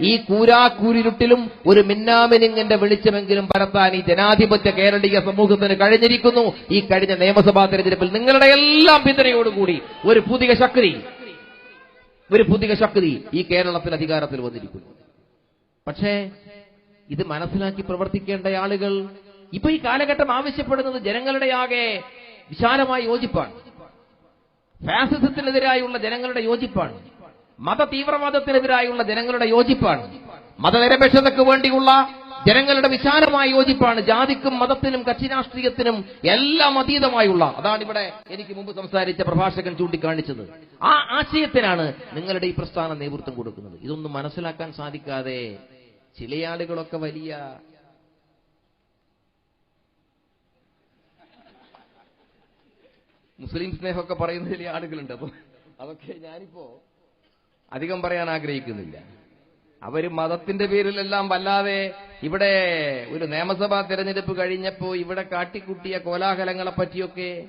ഈ കൂരാക്കൂരിരുട്ടിലും ഒരു മിന്നാമിനിങ്ങിന്റെ വെളിച്ചമെങ്കിലും പരത്താൻ ഈ ജനാധിപത്യ കേരളീയ സമൂഹത്തിന് കഴിഞ്ഞിരിക്കുന്നു. ഈ കഴിഞ്ഞ നിയമസഭാ തെരഞ്ഞെടുപ്പിൽ നിങ്ങളുടെ എല്ലാം പിന്തുണയോടുകൂടി ഒരു പുതിയ ശക്തി ഒരു പുതിയ ശക്തി ഈ കേരളത്തിൽ അധികാരത്തിൽ വന്നിരിക്കുന്നു. പക്ഷേ ഇത് മനസ്സിലാക്കി പ്രവർത്തിക്കേണ്ട ആളുകൾ ഇപ്പൊ ഈ കാലഘട്ടം ആവശ്യപ്പെടുന്നത് ജനങ്ങളുടെ ആകെ വിശാലമായ യോജിപ്പാണ്. ഫാസിസത്തിനെതിരായുള്ള ജനങ്ങളുടെ യോജിപ്പാണ്. മത തീവ്രവാദത്തിനെതിരായുള്ള ജനങ്ങളുടെ യോജിപ്പാണ്. മതനിരപേക്ഷതയ്ക്ക് വേണ്ടിയുള്ള ജനങ്ങളുടെ വിശാലമായ യോജിപ്പാണ്. ജാതിക്കും മതത്തിനും കക്ഷി രാഷ്ട്രീയത്തിനും എല്ലാം അതീതമായുള്ള അതാണ് ഇവിടെ എനിക്ക് മുമ്പ് സംസാരിച്ച പ്രഭാഷകൻ ചൂണ്ടിക്കാണിച്ചത്. ആ ആശയത്തിനാണ് നിങ്ങളുടെ ഈ പ്രസ്ഥാനം നേതൃത്വം കൊടുക്കുന്നത്. ഇതൊന്നും മനസ്സിലാക്കാൻ സാധിക്കാതെ ചിലയാളുകളൊക്കെ വലിയ മുസ്ലിം സ്നേഹമൊക്കെ പറയുന്ന ചില ആളുകളുണ്ട്. അപ്പൊ അതൊക്കെ ഞാനിപ്പോ അധികം പറയാൻ ആഗ്രഹിക്കുന്നില്ല. അവർ മതത്തിന്റെ പേരിലെല്ലാം വല്ലാതെ ഇവിടെ ഒരു നിയമസഭാ തെരഞ്ഞെടുപ്പ് കഴിഞ്ഞപ്പോ ഇവിടെ കാട്ടിക്കുട്ടിയ കോലാഹലങ്ങളെ പറ്റിയൊക്കെ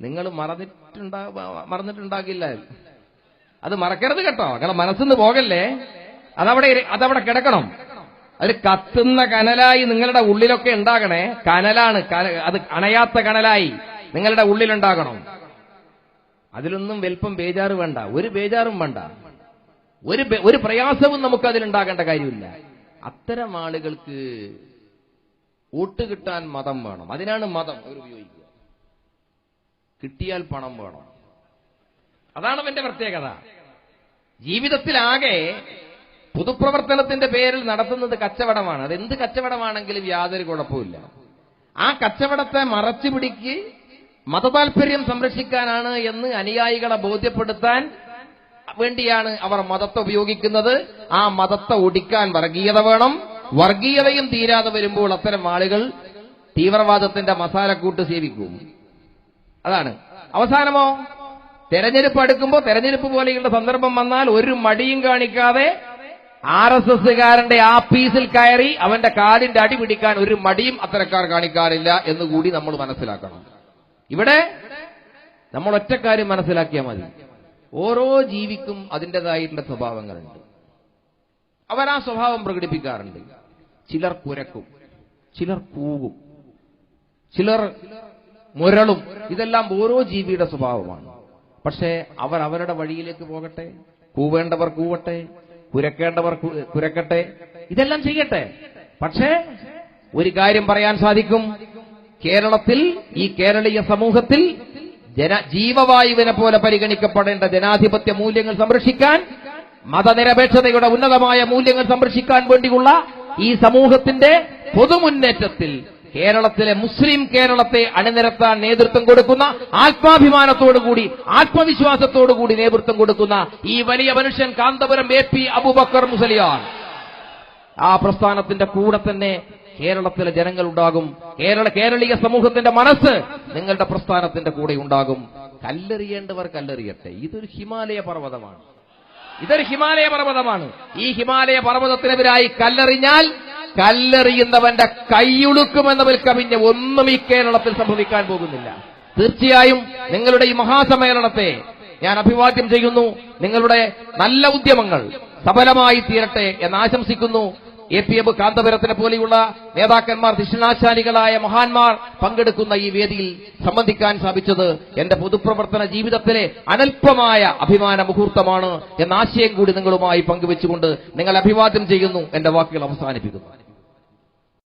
നിങ്ങൾ മറന്നിട്ടുണ്ടാ മറന്നിട്ടുണ്ടാകില്ല. അത് മറക്കരുത് കേട്ടോ. നിങ്ങളെ മനസ്സിന്ന് പോകല്ലേ? അതവിടെ അതവിടെ കിടക്കണം. അത് കത്തുന്ന കനലായി നിങ്ങളുടെ ഉള്ളിലൊക്കെ ഉണ്ടാകണേ. കനലാണ് അത് അണയാത്ത കനലായി നിങ്ങളുടെ ഉള്ളിലുണ്ടാകണം. അതിലൊന്നും വലിപ്പം ബേജാറ് വേണ്ട. ഒരു ബേജാറും വേണ്ട. ഒരു ഒരു പ്രയാസവും നമുക്ക് അതിലുണ്ടാകേണ്ട കാര്യമില്ല. അത്തരം ആളുകൾക്ക് വോട്ട് കിട്ടാൻ മതം വേണം. അതിനാണ് മതം അവർ ഉപയോഗിക്കുക. കിട്ടിയാൽ പണം വേണം. അതാണ് അവന്റെ പ്രത്യേകത. ജീവിതത്തിലാകെ പൊതുപ്രവർത്തനത്തിന്റെ പേരിൽ നടത്തുന്നത് കച്ചവടമാണ്. അത് എന്ത് കച്ചവടമാണെങ്കിലും യാതൊരു കുഴപ്പമില്ല ആ കച്ചവടത്തെ മറച്ചു പിടിക്ക് മതതാൽപര്യം സംരക്ഷിക്കാനാണ് എന്ന് അനുയായികളെ ബോധ്യപ്പെടുത്താൻ വേണ്ടിയാണ് അവർ മതത്തെ ഉപയോഗിക്കുന്നത്. ആ മതത്തെ ഒടിക്കാൻ വർഗീയത വേണം. വർഗീയതയും തീരാതെ വരുമ്പോൾ അത്തരം ആളുകൾ തീവ്രവാദത്തിന്റെ മസാലക്കൂട്ട് സേവിക്കും. അതാണ്. അവസാനമോ? തെരഞ്ഞെടുപ്പ് അടുക്കുമ്പോൾ തെരഞ്ഞെടുപ്പ് പോലെയുള്ള സന്ദർഭം വന്നാൽ ഒരു മടിയും കാണിക്കാതെ ആർ എസ് എസ്സുകാരന്റെ പീസിൽ കയറി അവന്റെ കാലിന്റെ അടി പിടിക്കാൻ ഒരു മടിയും അത്തരക്കാർ കാണിക്കാറില്ല എന്ന് കൂടി നമ്മൾ മനസ്സിലാക്കണം. ഇവിടെ നമ്മൾ ഒറ്റക്കാര്യം മനസ്സിലാക്കിയാൽ മതി. ഓരോ ജീവിക്കും അതിന്റെതായിട്ടുള്ള സ്വഭാവങ്ങളുണ്ട്. അവർ ആ സ്വഭാവം പ്രകടിപ്പിക്കാറുണ്ട്. ചിലർ കുരക്കും ചിലർ കൂകും ചിലർ മുരളും. ഇതെല്ലാം ഓരോ ജീവിയുടെ സ്വഭാവമാണ്. പക്ഷേ അവർ അവരുടെ വഴിയിലേക്ക് പോകട്ടെ കൂവേണ്ടവർ കൂവട്ടെ കുരക്കേണ്ടവർ കുരക്കട്ടെ ഇതെല്ലാം ചെയ്യട്ടെ. പക്ഷേ ഒരു കാര്യം പറയാൻ സാധിക്കും. കേരളത്തിൽ ഈ കേരളീയ സമൂഹത്തിൽ ജന ജീവവായുവിനെ പോലെ പരിഗണിക്കപ്പെടേണ്ട ജനാധിപത്യ മൂല്യങ്ങൾ സംരക്ഷിക്കാൻ മതനിരപേക്ഷതയുടെ ഉന്നതമായ മൂല്യങ്ങൾ സംരക്ഷിക്കാൻ വേണ്ടിയുള്ള ഈ സമൂഹത്തിന്റെ പൊതുമുന്നേറ്റത്തിൽ കേരളത്തിലെ മുസ്ലിം കേരളത്തെ അണിനിരത്താൻ നേതൃത്വം കൊടുക്കുന്ന ആത്മാഭിമാനത്തോടുകൂടി ആത്മവിശ്വാസത്തോടുകൂടി നേതൃത്വം കൊടുക്കുന്ന ഈ വലിയ മനുഷ്യൻ കാന്തപുരം എ പി അബുബക്കർ മുസലിയാർ. ആ പ്രസ്ഥാനത്തിന്റെ കൂടെ തന്നെ കേരളത്തിലെ ജനങ്ങൾ ഉണ്ടാകും. കേരള കേരളീയ സമൂഹത്തിന്റെ മനസ്സ് നിങ്ങളുടെ പ്രസ്ഥാനത്തിന്റെ കൂടെ ഉണ്ടാകും. കല്ലെറിയേണ്ടവർ കല്ലെറിയട്ടെ. ഇതൊരു ഹിമാലയ പർവതമാണ്. ഇതൊരു ഹിമാലയ പർവതമാണ്. ഈ ഹിമാലയ പർവതത്തിനെതിരായി കല്ലെറിഞ്ഞാൽ കല്ലെറിയുന്നവന്റെ കൈയുളുക്കുമെന്നതിൽ കവിഞ്ഞ ഒന്നും ഈ കേരളത്തിൽ സംഭവിക്കാൻ പോകുന്നില്ല. തീർച്ചയായും നിങ്ങളുടെ ഈ മഹാസമ്മേളനത്തെ ഞാൻ അഭിവാദ്യം ചെയ്യുന്നു. നിങ്ങളുടെ നല്ല ഉദ്യമങ്ങൾ സഫലമായി തീരട്ടെ എന്ന് ആശംസിക്കുന്നു. എ പി എം കാന്തപുരത്തിനെ പോലെയുള്ള നേതാക്കന്മാർ ദിശനാശാലികളായ മഹാന്മാർ പങ്കെടുക്കുന്ന ഈ വേദിയിൽ സംബന്ധിക്കാൻ സാധിച്ചത് എന്റെ പൊതുപ്രവർത്തന ജീവിതത്തിലെ അനൽപമായ അഭിമാന മുഹൂർത്തമാണ് എന്ന ആശയം കൂടി നിങ്ങളുമായി പങ്കുവെച്ചുകൊണ്ട് നിങ്ങൾ അഭിവാദ്യം ചെയ്യുന്നു. എന്റെ വാക്കുകൾ അവസാനിപ്പിക്കുന്നു.